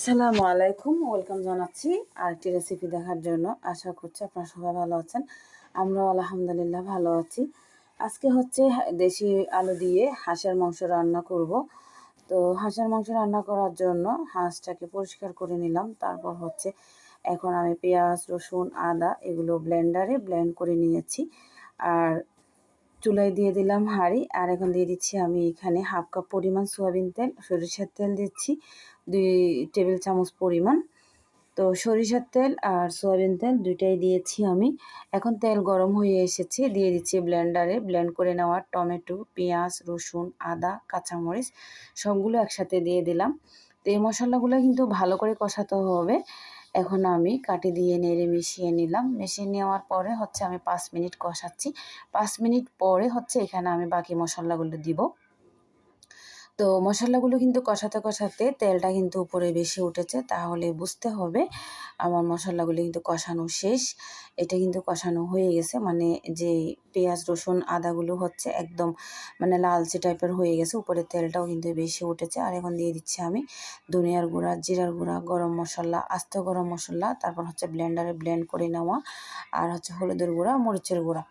আসসালামু আলাইকুম, ওয়েলকাম জানাচ্ছি আরেকটি রেসিপি দেখার জন্য। আশা করছি আপনারা সবাই ভালো আছেন। আমরাও আলহামদুলিল্লাহ ভালো আছি। আজকে হচ্ছে দেশি আলু দিয়ে হাঁসের মাংস রান্না করব। তো হাঁসের মাংস রান্না করার জন্য হাঁসটাকে পরিষ্কার করে নিলাম। তারপর হচ্ছে এখন আমি পেঁয়াজ, রসুন, আদা এগুলো ব্লেন্ডারে ব্লেন্ড করে নিয়েছি। আর চুলায় দিয়ে দিলাম হাঁড়ি। আর এখন দিয়ে দিচ্ছি আমি এখানে হাফ কাপ পরিমাণ সোয়াবিন তেল, সরিষার তেল দিচ্ছি, দুই টেবিল চামচ পরিমাণ। তো সরিষার তেল আর সয়াবিন তেল দুইটাই দিয়েছি আমি। এখন তেল গরম হয়ে এসেছে, দিয়ে দিচ্ছি ব্লেন্ডারে। ব্লেন্ড করে নেওয়া টমেটো, পেঁয়াজ, রসুন, আদা, কাঁচামরিচ, সবগুলো একসাথে দিয়ে দিলাম। তো এই মশলাগুলো কিন্তু ভালো করে কষাতে হবে। এখন আমি কাটি দিয়ে নেড়ে মিশিয়ে নিলাম। মিশিয়ে নেওয়ার পরে হচ্ছে আমি পাঁচ মিনিট কষাচ্ছি। পাঁচ মিনিট পরে হচ্ছে এখানে আমি বাকি মশলাগুলো দিব। তো মশলাগুলো কিন্তু কষাতে কষাতে তেলটা কিন্তু উপরে বেশি উঠেছে, তাহলে বুঝতে হবে আমার মশলাগুলো কিন্তু কষানো শেষ। এটা কিন্তু কষানো হয়ে গেছে মানে যে পেঁয়াজ, রসুন, আদাগুলো হচ্ছে একদম মানে লালচে টাইপের হয়ে গেছে, উপরে তেলটাও কিন্তু বেশি উঠেছে। আর এখন দিয়ে দিচ্ছি আমি ধনিয়ার গুঁড়া, জিরার গুঁড়া, গরম মশলা, আস্ত গরম মশলা, তারপর হচ্ছে ব্লেন্ডারে ব্লেন্ড করে নেওয়া, আর হচ্ছে হলুদের গুঁড়া, মরিচের গুঁড়া।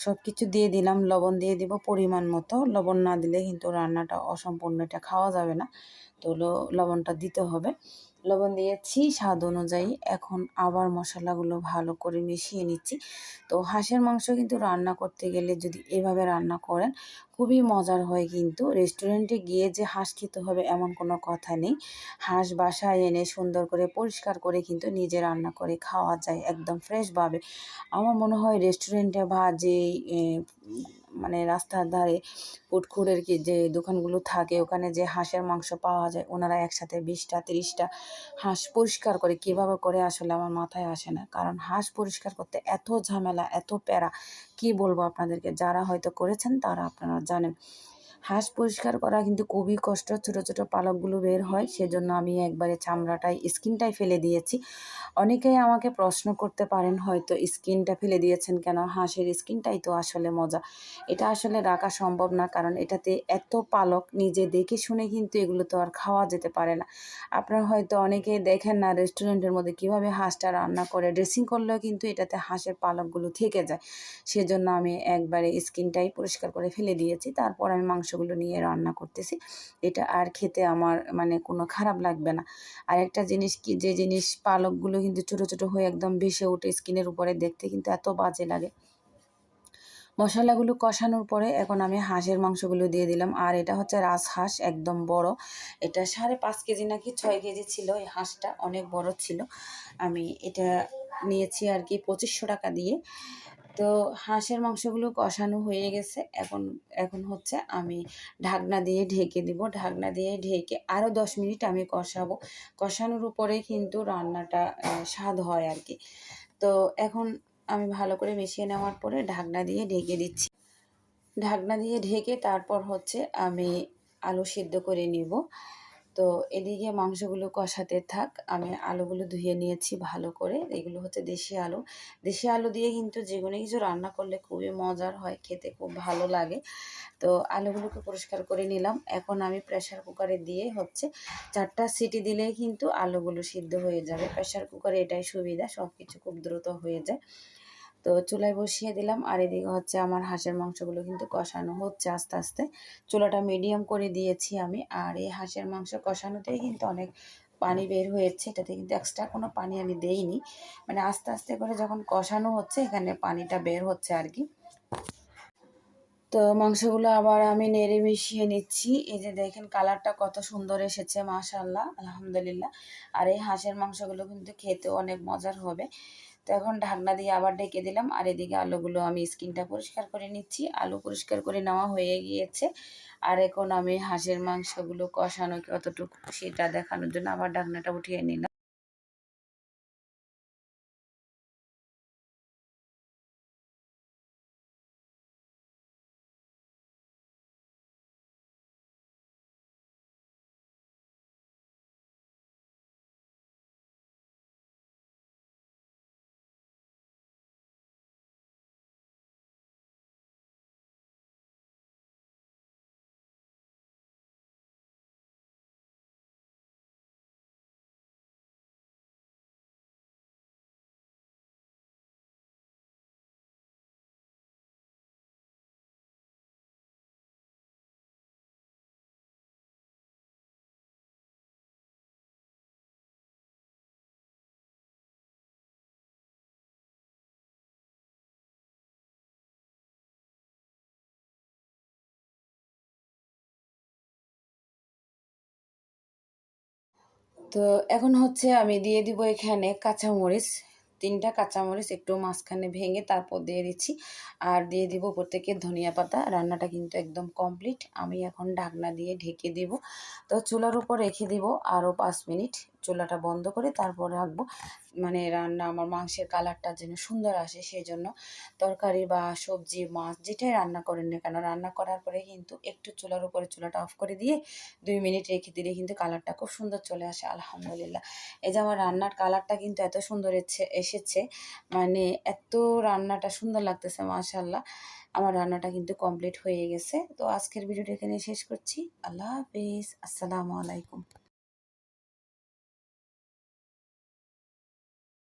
সব কিছু দিয়ে দিলাম, লবণ দিয়ে দিব পরিমাণ মতো। লবণ না দিলে কিন্তু রান্নাটা অসম্পূর্ণ, এটা খাওয়া যাবে না। তো লবণটা দিতে হবে। লবণ দিয়েছি, স্বাদ অনুযায়ী। এখন আবার মশলাগুলো ভালো করে মিশিয়ে নিচ্ছি। তো হাঁসের মাংস কিন্তু রান্না করতে গেলে যদি এভাবে রান্না করেন, খুবই মজার হয় কিন্তু। রেস্টুরেন্টে গিয়ে যে হাঁস খেতে হবে এমন কোনো কথা নেই। হাঁস বাসায় এনে সুন্দর করে পরিষ্কার করে কিন্তু নিজে রান্না করে খাওয়া যায় একদম ফ্রেশভাবে। আমার মনে হয় রেস্টুরেন্টে বা যে মানে রাস্তার ধারে পুটখুরের কি যে দোকানগুলো থাকে, ওখানে যে হাঁসের মাংস পাওয়া যায়, ওনারা একসাথে বিশটা, তিরিশটা হাঁস পরিষ্কার করে, কীভাবে করে আসলে আমার মাথায় আসে না। কারণ হাঁস পরিষ্কার করতে এত ঝামেলা, এত প্যারা, কি বলব আপনাদেরকে? যারা হয়তো করেছেন তারা আপনারা জানেন। হাঁস পরিষ্কার করা কিন্তু খুবই কষ্ট ছোটো ছোটো পালকগুলো বের হয়। সেজন্য আমি একবারে চামড়াটাই স্কিনটাই ফেলে দিয়েছি। অনেকেই আমাকে প্রশ্ন করতে পারেন, হয়তো স্কিনটা ফেলে দিয়েছেন কেন? হাঁসের স্কিনটাই তো আসলে মজা। এটা আসলে রাখা সম্ভব না, কারণ এটাতে এত পালক নিজে দেখে শুনে কিন্তু এগুলো তো আর খাওয়া যেতে পারে না। আপনারা হয়তো অনেকেই দেখেন না রেস্টুরেন্টের মধ্যে কীভাবে হাঁসটা রান্না করে। ড্রেসিং করলেও কিন্তু এটাতে হাঁসের পালকগুলো থেকে যায়। সেজন্য আমি একবারে স্কিনটাই পরিষ্কার করে ফেলে দিয়েছি। তারপর আমি মাংস মাংসগুলো নিয়ে রান্না করতেছি। এটা আর খেতে আমার মানে কোনো খারাপ লাগবে না। আর একটা জিনিস কি, যে জিনিস পালকগুলো কিন্তু ছোটো ছোটো হয়ে একদম ভেসে ওঠে স্কিনের উপরে দেখতে কিন্তু এত বাজে লাগে। মশলাগুলো কষানোর পরে এখন আমি হাঁসের মাংসগুলো দিয়ে দিলাম। আর এটা হচ্ছে রাজহাঁস একদম বড়। এটা সাড়ে পাঁচ কেজি নাকি ছয় কেজি ছিল, এই হাঁসটা অনেক বড় ছিল। আমি এটা নিয়েছি আর কি পঁচিশশো টাকা দিয়ে। তো হাঁসের মাংসগুলো কষানো হয়ে গেছে। এখন এখন হচ্ছে আমি ঢাকনা দিয়ে ঢেকে দিব। ঢাকনা দিয়ে ঢেকে আরও দশ মিনিট আমি কষাবো। কষানোর উপরে কিন্তু রান্নাটা স্বাদ হয় আর কি তো এখন আমি ভালো করে মিশিয়ে নেওয়ার পরে ঢাকনা দিয়ে ঢেকে দিচ্ছি। ঢাকনা দিয়ে ঢেকে তারপর হচ্ছে আমি আলু সিদ্ধ করে নিব। তো এদিকে মাংসগুলো কষাতে থাক। আমি আলুগুলো ধুয়ে নিয়েছি ভালো করে। এগুলো হচ্ছে দেশি আলু। দেশি আলু দিয়ে কিন্তু যে কোনো কিছু রান্না করলে খুবই মজার হয়, খেতে খুব ভালো লাগে। তো আলুগুলোকে পরিষ্কার করে নিলাম। এখন আমি প্রেশার কুকারে দিয়ে হচ্ছে চারটা সিটি দিলে কিন্তু আলুগুলো সিদ্ধ হয়ে যাবে। প্রেশার কুকারে এটাই সুবিধা সব কিছু খুব দ্রুত হয়ে যায়। তো চুলায় বসিয়ে দিলাম আর এদিকে হচ্ছে আমার হাঁসের মাংসগুলো কিন্তু কষানো হচ্ছে আস্তে আস্তে। চুলাটা মিডিয়াম করে দিয়েছি আমি আর এই হাঁসের মাংস কষানোতেই কিন্তু অনেক পানি বের হয়েছে। এটাতে কিন্তু এক্সট্রা কোনো পানি আমি দেইনি। মানে আস্তে আস্তে করে যখন কষানো হচ্ছে এখানে পানিটা বের হচ্ছে আর কি। তো মাংসগুলো আবার আমি নেড়ে মিশিয়ে নিচ্ছি। এই যে দেখেন কালারটা কত সুন্দর এসেছে মাশাল্লাহ আলহামদুলিল্লাহ। আর এই হাঁসের মাংসগুলো কিন্তু খেতে অনেক মজার হবে। তো এখন ঢাকনা দিয়ে আবার ডেকে দিলাম। আর এদিকে আলুগুলো আমি স্কিনটা পরিষ্কার করে নিচ্ছি। আলু পরিষ্কার করে নেওয়া হয়ে গিয়েছে। আর এখন আমি হাঁসের মাংসগুলো কষানো কতটুকু সেটা দেখানোর জন্য আবার ঢাকনাটা উঠিয়ে নিলাম। তো এখন হচ্ছে আমি দিয়ে দিব এখানে কাঁচামরিচ। তিনটা কাঁচামরিচ একটু মাঝখানে ভেঙে তারপর দিয়ে দিচ্ছি। আর দিয়ে দিব প্রত্যেকের ধনিয়া পাতা। রান্নাটা কিন্তু একদম কমপ্লিট। আমি এখন ঢাকনা দিয়ে ঢেকে দিব। তো চুলার উপর রেখে দিব আরও পাঁচ মিনিট। চুলাটা বন্ধ করে তারপর রাখব। মানে রান্না আমার মাংসের কালারটা যেন সুন্দর আসে সেই জন্য তরকারি বা সবজি, মাছ যেটাই রান্না করেন না কেন, রান্না করার পরে কিন্তু একটু চুলার উপরে চুলাটা অফ করে দিয়ে দুই মিনিট রেখে দিলে কিন্তু কালারটা খুব সুন্দর চলে আসে, আলহামদুলিল্লাহ। এই যে আমার রান্নার কালারটা কিন্তু এত সুন্দর এসেছে মানে এত রান্নাটা সুন্দর লাগতেছে মাশাল্লাহ আমার রান্নাটা কিন্তু কমপ্লিট হয়ে গেছে। তো আজকের ভিডিওটা এখানে শেষ করছি। আল্লাহ হাফিজ। আসসালামু আলাইকুম।